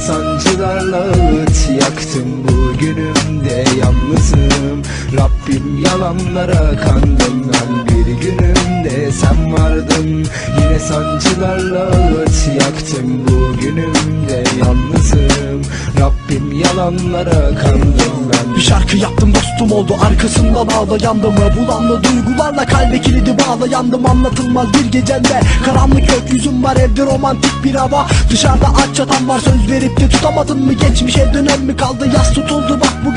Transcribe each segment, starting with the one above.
sancılarla ağıt yaktım Bugünümde yalnızım. Rabbim yalanlara kandım ben Bir günümde sen vardın. Yine sancılarla ağıt yaktım Bugünümde yalnızım. Rabbim yalanlara kandım ben Bir şarkı yaptım dostum oldu arkasından ağlayandım Bulanlı duygularla kalbe kilidi bağlayandım Anlatılmaz bir gecende karanlık gökyüzüm var. Evde romantik bir hava. Dışarıda aç çatan var. Söz verip de tutamadın mı? Geçmişe dönem mi kaldı? Yaz tutuldu bak bugün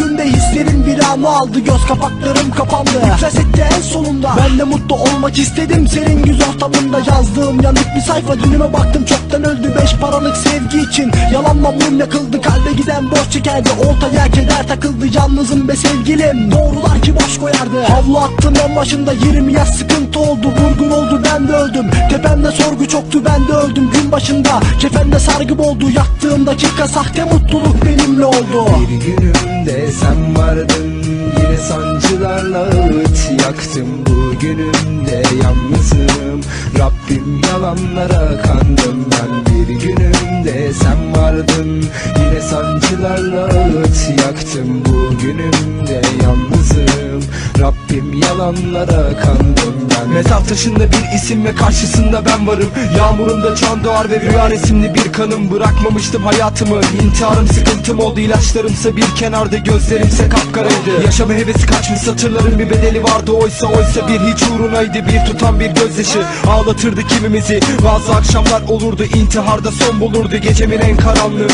anı aldı Göz kapaklarım kapandı. İflas etti en sonunda Ben de mutlu olmak istedim. Senin yüz ortamında Yazdığım yanık bir sayfa. Dünüme baktım çoktan öldü. Beş paralık sevgi için yalanla mum yakıldı. Kalbe giden boş çekerdi oltaya keder takıldı. Yalnızım be sevgilim doğrular ki boş koyardı. Havlu attım en başında 20 yaş sıkıntı oldu. Vurgun oldu ben de öldüm. Tepemde sorgu çoktu ben de öldüm. Gün başında Kefende sargı oldu yaktığım dakika sahte mutluluk benimle oldu. Bir günümde sen vardın. Yine sancılarla ağıt yaktım Bugünümde yalnızım. Rabbim yalanlara kandım ben Bir günümde sen vardın. Yine sancılarla ağıt yaktım Bugünümde yalnızım. Rabbim yalanlara kandım ben. Mezar taşında bir isim ve karşısında ben varım. Yağmurumda can doğar ve rüya resimli bir kanım. Bırakmamıştım hayatımı. İntiharım sıkıntım oldu ilaçlarımsa bir kenarda Gözlerimse kapkaraydı. Yaşama hevesi kaçmış satırların bir bedeli vardı. Oysa oysa bir hiç uğrunaydı. Bir tutan bir gözyaşı ağlatırdı kimimizi. Bazı akşamlar olurdu intiharda son bulurdu Gecemin en karanlığında.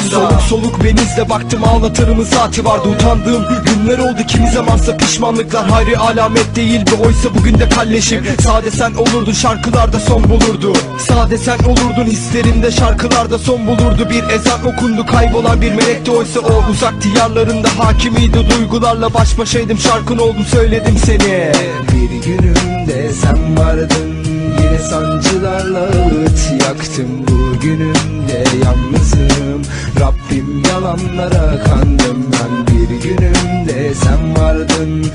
Soluk soluk benizde baktım ağlatırımın saati vardı. Utandığım günler oldu kimi zamansa pişmanlıklar Hayri alamet değildi oysa bugün de kalleşim. Sade sen olurdun şarkılarda son bulurdu. Sade sen olurdun hislerimde şarkılarda son bulurdu. Bir ezan okundu kaybolan bir melekti oysa o uzak diyarlarında hakimiydi. Duygularla baş başaydım şarkın oldum söyledim seni. Bir günümde sen vardın Yine sancılarla ağıt yaktım. Bugünümde yalnızım Rabbim yalanlara kandım. Ben Bir günümde sen vardın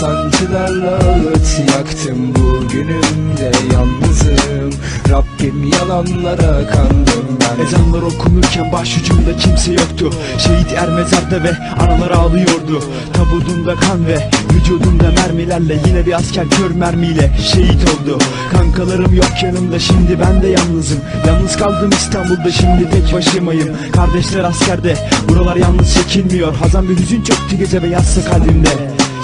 sancılarla ağıt yaktım Bugünümde yalnızım. Rabbim yalanlara kandım ben. Ezanlar okunurken başucumda kimse yoktu. Şehit er mezarda ve analar ağlıyordu. Tabudumda kan ve vücudumda mermilerle Yine bir asker kör mermiyle şehit oldu. Kankalarım yok yanımda şimdi ben de yalnızım. Yalnız kaldım İstanbul'da şimdi tek başımayım. Kardeşler askerde buralar yalnız çekilmiyor. Hazan bir hüzün çöktü gece ve yatsı kalbimde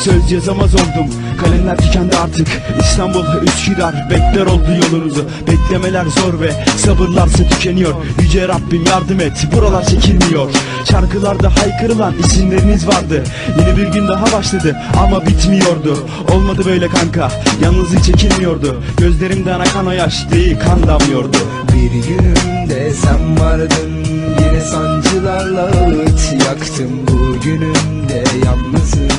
Söz yazamaz oldum Kalemler tükendi artık. İstanbul Üsküdar bekler oldu yolunuzu. Beklemeler zor ve sabırlarsa tükeniyor. Yüce Rabbim yardım et. Buralar çekilmiyor. Şarkılarda haykırılan isimleriniz vardı. Yeni bir gün daha başladı ama bitmiyordu. Olmadı böyle kanka. Yalnızlık çekilmiyordu. Gözlerimden akan o yaş değil kan damlıyordu Bir günümde sen vardın. Yine sancılarla ağıt yaktım. Bugünümde yalnızım